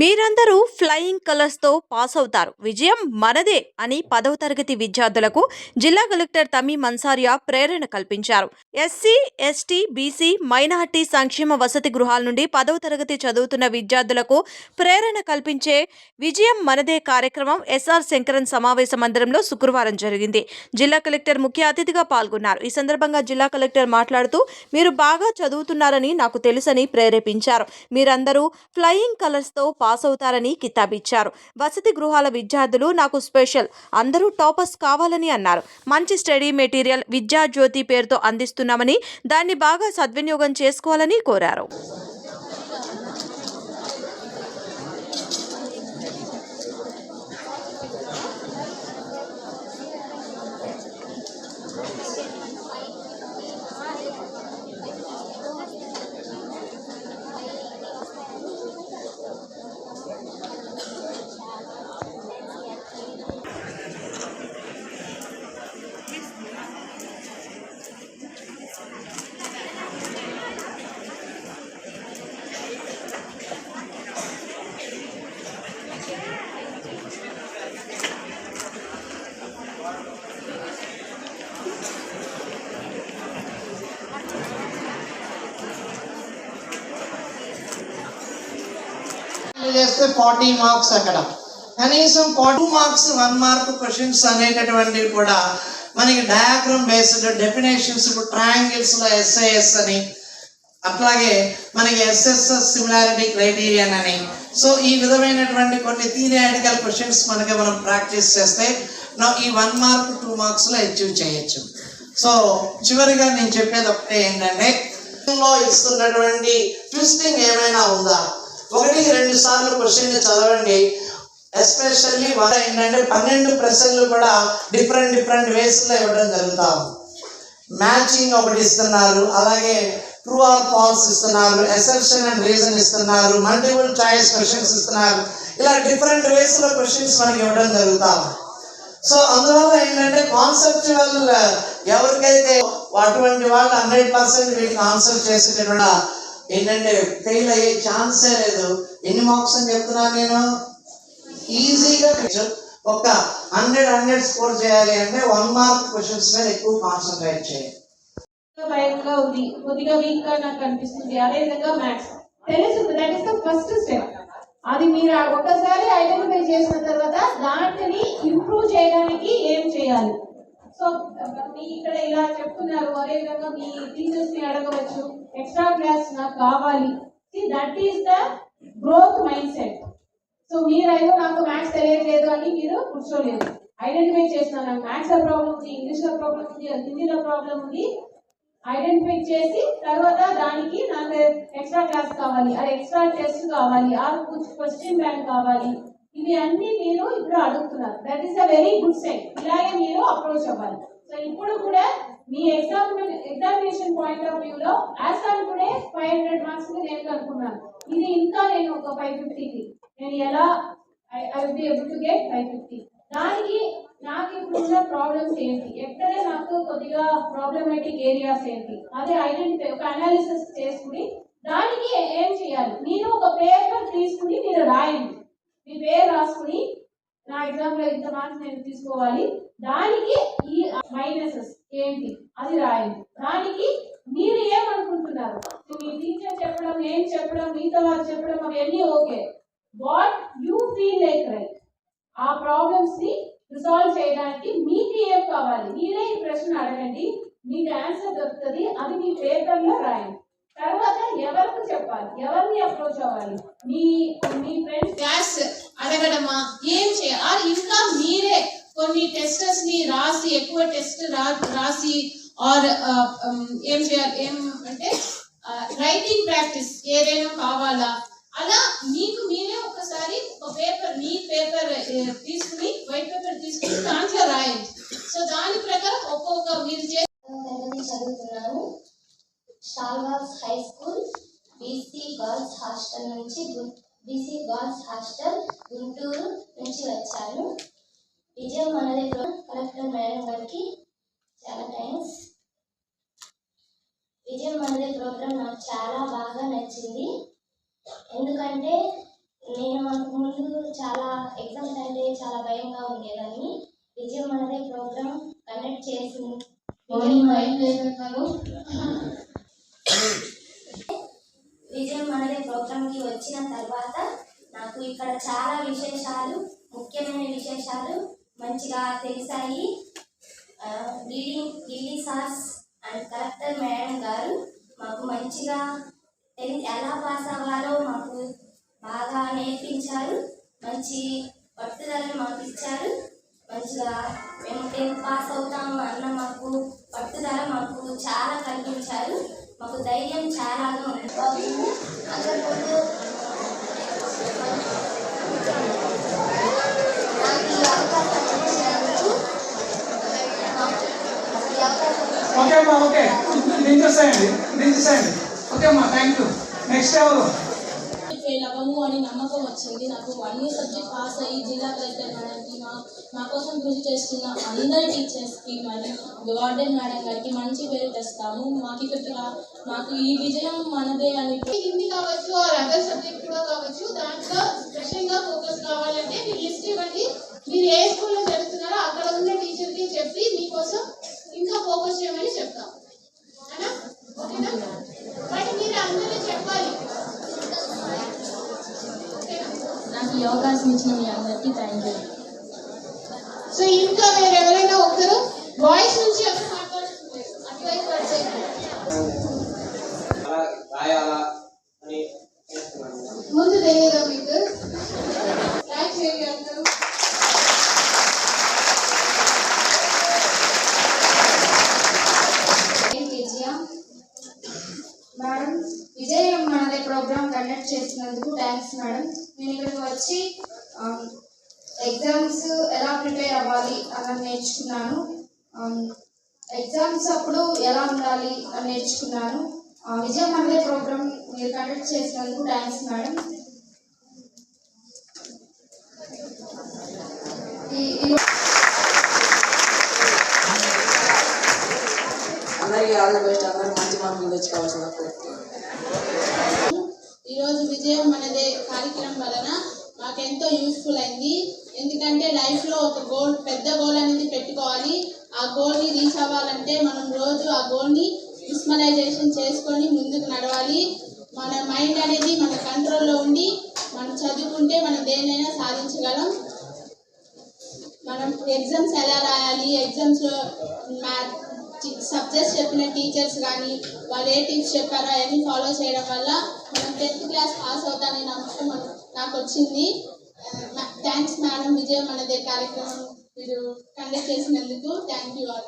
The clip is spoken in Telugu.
మీరందరూ ఫ్లయింగ్ కలర్స్తో పాస్ అవుతారు. విజయం మనదే అని పదవ తరగతి విద్యార్థులకు జిల్లా కలెక్టర్ తమి మన్సారియా ప్రేరణ కల్పించారు. ఎస్సీ ఎస్టీ బీసీ మైనార్టీ సంక్షేమ వసతి గృహాల నుండి పదవ తరగతి చదువుతున్న విద్యార్థులకు ప్రేరణ కల్పించే విజయం మనదే కార్యక్రమం ఎస్ఆర్ శంకరన్ సమావేశ మందిరంలో శుక్రవారం జరిగింది. జిల్లా కలెక్టర్ ముఖ్య అతిథిగా పాల్గొన్నారు. ఈ సందర్భంగా జిల్లా కలెక్టర్ మాట్లాడుతూ మీరు బాగా చదువుతున్నారని నాకు తెలుసని ప్రేరేపించారు. మీరందరూ ఫ్లయింగ్ కలర్స్తో పాస్ అవుతారని కితాబిచ్చారు. వసతి గృహాల విద్యార్థులు నాకు స్పెషల్ అందరూ టాపర్స్ కావాలని అన్నారు. మంచి స్టడీ మెటీరియల్ విద్యా జ్యోతి పేరుతో అందిస్తున్నామని దాన్ని బాగా సద్వినియోగం చేసుకోవాలని కోరారు. చేస్తే ఫార్టీ మార్క్స్ అక్కడ. కనీసం forty marks one mark questions అనేటటువంటివి కూడా మనకి డయాగ్రామ్ బేస్డ్ డెఫినేషన్స్ ఇప్పుడు ట్రయాంగిల్స్లో ఎస్ఐఎస్ అని అట్లాగే మనకి ఎస్ఎస్ఎస్ సిమిలారిటీ క్రైటీరియన్ అని. సో ఈ విధమైనటువంటి కొన్ని థియరిటికల్ క్వశ్చన్స్ మనకి మనం ప్రాక్టీస్ చేస్తే ఈ వన్ మార్క్ టూ మార్క్స్లో అచీవ్ చేయొచ్చు. సో చివరిగా నేను చెప్పేది ఒకటే ఏంటంటే లో ఇస్తున్నటువంటి ట్విస్టింగ్ ఏమైనా ఉందా? ఒకటి రెండు సార్లు క్వశ్చన్ చదవండి. ఎస్పెషల్లీ వారు ఏంటంటే పన్నెండు ప్రశ్నలు కూడా డిఫరెంట్ డిఫరెంట్ వేస్లో ఇవ్వడం జరుగుతా. ఉంది మ్యాచింగ్ ఒకటి ఇస్తున్నారు అలాగే ట్రూ ఆర్ ఫాల్స్ ఇస్తున్నారు ఎసెప్షన్ అండ్ రీజన్ ఇస్తున్నారు మల్టిపుల్ చాయిస్ క్వశ్చన్స్ ఇస్తున్నారు. ఇలా డిఫరెంట్ వేస్లో క్వశ్చన్స్ మనకి ఇవ్వడం జరుగుతా. సో అందువల్ల ఏంటంటే కాన్సెప్చువల్ ఎవరికైతే అటువంటి వాళ్ళు హండ్రెడ్ పర్సెంట్ వీటికి ఆన్సర్ చేసేటటువంటి ఏంటంటే ఫెయిల్ అయ్యే ఛాన్సే లేదు. ఎన్ని మార్క్స్ అని చెప్తున్నాను నేను? ఈజీగా ఒక హండ్రెడ్ హండ్రెడ్ స్కోర్ చేయాలి అంటే వన్ మార్క్ క్వశ్చన్స్ మీద ఎక్కువ కాన్సన్ట్రేట్ చేయాలి. భయంగా ఉంది. కొద్దిగా వీక్గా నాకు అనిపిస్తుంది. అదే విధంగా మ్యాథ్స్ తెలుస్తుంది that is the first step అది మీరు ఒక్కసారి ఐడెంటిఫై చేసిన తర్వాత దాంట్ని ఇంప్రూవ్ చేయడానికి ఏం చేయాలి? సో మీ ఇక్కడ ఇలా చెప్తున్నారు అదే విధంగా మీ టీచర్స్ని అడగవచ్చు. ఎక్స్ట్రా క్లాస్ నాకు కావాలి. That is the growth mindset so మీరైతే నాకు మ్యాథ్స్ తెలియట్లేదు అని మీరు కూర్చోలేదు. ఐడెంటిఫై చేస్తున్నారు. నాకు మ్యాథ్స్లో ప్రాబ్లం ఉంది ఇంగ్లీష్లో ప్రాబ్లం ఉంది హిందీలో ప్రాబ్లం ఉంది. ఐడెంటిఫై చేసి తర్వాత దానికి నాకు ఎక్స్ట్రా క్లాస్ కావాలి ఆ ఎక్స్ట్రా టెస్ట్ కావాలి ఆ క్వశ్చన్ బ్యాంక్ కావాలి. ఇవి అన్ని మీరు ఇప్పుడు అడుగుతున్నారు. That is a very good sign ఇలాగే మీరు అప్రోచ్ అవ్వాలి. సో ఇప్పుడు కూడా మీ ఎగ్జామ్ ఎగ్జామినేషన్ పాయింట్ ఆఫ్ వ్యూలో as on today five hundred marks నేను కనుక్కున్నాను. ఇది ఇంకా నేను ఒక ఫైవ్ ఫిఫ్టీకి నేను ఎలా I will be able to get five fifty దానికి నాకు ఇప్పుడు ఉన్న ప్రాబ్లమ్స్ ఏంటి? ఎక్కడ నాకు కొద్దిగా ప్రాబ్లమేటిక్ ఏరియాస్ ఏంటి? అదే ఐడెంటిఫై ఒక అనాలిసిస్ చేసుకుని దానికి ఏం చేయాలి? మీరు ఒక పేపర్ తీసుకుని మీరు రాయండి. మీ పేరు రాసుకుని నా ఎగ్జామ్లో ఇంత మార్క్స్ నేను తీసుకోవాలి. దానికి ఈ మైనసెస్ ఏంటి? అది రాయండి. దానికి మీరు ఏమనుకుంటున్నారు? మీ టీచర్ చెప్పడం ఏం చెప్పడం మిగతా వారు చెప్పడం అవన్నీ okay what you feel like right ఆ ప్రాబ్లమ్స్ని రిసాల్వ్ చేయడానికి మీకు ఏం కావాలి? మీరే ఈ ప్రశ్న అడగండి. మీకు ఆన్సర్ దొరుకుతుంది. అది మీ పేపర్లో రాయండి. తర్వాత ఎవరికి చెప్పాలి? ఎవరిని అప్రోచ్ అవ్వాలి? మీ మీ ఫ్రెండ్స్ క్లాస్ అడగడమా? ఏం చేయాలి? ఇంకా మీరే కొన్ని టెస్టర్స్ని రాసి ఎక్కువ టెస్ట్ రాసి ఆర్ ఏం చేయాలి? ఏం అంటే రైటింగ్ ప్రాక్టీస్ ఏదైనా కావాలా? అలా మీకు మీరే ఒకసారి ఒక పేపర్ మీ పేపర్ తీసుకుని వైట్ పేపర్ తీసుకుని దాంట్లో రాయండి. సో దాని ప్రకారం ఒక్కొక్క మీరు చే షాల్వాస్ high school BC girls hostel నుంచి బీసీ గర్ల్స్ హాస్టల్ గుంటూరు నుంచి వచ్చాను. విజయం మనది కలెక్టర్ మేడం గారికి చాలా థ్యాంక్స్ విజయం మనది ప్రోగ్రాం నాకు చాలా బాగా నచ్చింది. ఎందుకంటే నేను అంతకు ముందు చాలా ఎగ్జామ్స్ అంటే చాలా భయంగా ఉండేదాన్ని. విజయం మనదే ప్రోగ్రాం కండక్ట్ చేసింది. మార్నింగ్ భయం లేదన్నారు విజయం మనదే ప్రోగ్రామ్కి వచ్చిన తర్వాత నాకు ఇక్కడ చాలా విశేషాలు ముఖ్యమైన విశేషాలు మంచిగా తెలిసాయి. Reading reading sirs and collector madam గారు మాకు మంచిగా తెలి ఎలా పాస్ అవ్వాలో మాకు బాగా నేర్పించారు. మంచి పట్టుదలను మాకు ఇచ్చారు. మంచిగా మేము టెన్త్ పాస్ అవుతాము అన్న మాకు పట్టుదల మాకు చాలా కల్పించారు మాకు ధైర్యం చాలాగా ఉంది. అందరి ఓకే అమ్మా ఓకే. నేను ఓకే నేను దించేసేయండి ఓకే అమ్మా థ్యాంక్ యూ నెక్స్ట్ ఎవరు? ఫెయిల్ అవ్వము అని నమ్మకం వచ్చింది. నాకు అన్ని సబ్జెక్ట్ పాస్ అయ్యి జిల్లా కలెక్టర్ మేడంకి మా మా కోసం కృషి చేస్తున్న అందరి టీచర్స్కి మరియు గార్డెన్ మేడం గారికి మంచి పేరు తెస్తాము. మాకు ఇక్కడ మాకు ఈ విజయం మనదే అని హిందీ కావచ్చు ఆర్ అదర్ సబ్జెక్ట్ కూడా కావచ్చు దాంట్లో స్పెషల్గా ఫోకస్ కావాలంటే మీరు లిస్ట్ ఇవ్వండి. మీరు ఏ స్కూల్లో చదువుతున్నారో అక్కడ ఉన్న టీచర్కి చెప్పి మీకోసం ఇంకా ఫోకస్ చేయమని చెప్తాం అవునా ఓకేనా బట్ మీరు అందరూ చెప్పాలి ఓకేనా నాకు ఈ అవకాశం ఇచ్చిన మీ అందరికీ థ్యాంక్ యూ సో ఇంకా వేరే ఎవరైనా ఒకరు బాయ్స్ నుంచి ఎవరు మాట్లాడుతున్నారు అటువైపు అటువైపు అలా రాయాలా అని చేస్తున్నాను ముందు తెలియదా మీకు లైక్ చేయండి అందరూ విజయ మేడం విజయం మనదే ప్రోగ్రామ్ కండక్ట్ చేసినందుకు థ్యాంక్స్ మేడం నేను ఇక్కడికి వచ్చి um, ఎగ్జామ్స్ ఎలా ప్రిపేర్ అవ్వాలి అని నేర్చుకున్నాను. Um, ఎగ్జామ్స్ అప్పుడు ఎలా ఉండాలి అని నేర్చుకున్నాను. ఆ, విజయం మనదే ప్రోగ్రామ్ మీరు కండక్ట్ చేసినందుకు థ్యాంక్స్ మేడం ఈ అందరికీ ఆల్ ద బెస్ట్. అందరూ మంచి మార్కులు తెచ్చుకోవాల్సిన కోరుతున్నాను ఈరోజు విజయం మనదే కార్యక్రమం వలన మాకెంతో యూస్ఫుల్ అయింది. ఎందుకంటే లైఫ్లో ఒక గోల్ పెద్ద గోల్ అనేది పెట్టుకోవాలి. ఆ గోల్ని రీచ్ అవ్వాలంటే మనం రోజు ఆ గోల్ని విస్మలైజేషన్ చేసుకొని ముందుకు నడవాలి. మన మైండ్ అనేది మన కంట్రోల్లో ఉండి మనం చదువుకుంటే మనం దేన్నైనా సాధించగలం. మనం ఎగ్జామ్స్ ఎలా రాయాలి ఎగ్జామ్స్లో మ్యాథ్ సబ్జెక్ట్స్ చెప్పిన టీచర్స్ కానీ వాళ్ళు ఏ టిప్స్ చెప్పారో అవన్నీ ఫాలో చేయడం వల్ల మనం టెన్త్ క్లాస్ పాస్ అవుతానని నమ్మకం నాకు వచ్చింది థ్యాంక్స్ మేడం విజయం మనదే కార్యక్రమం మీరు కండక్ట్ చేసినందుకు. Thank you all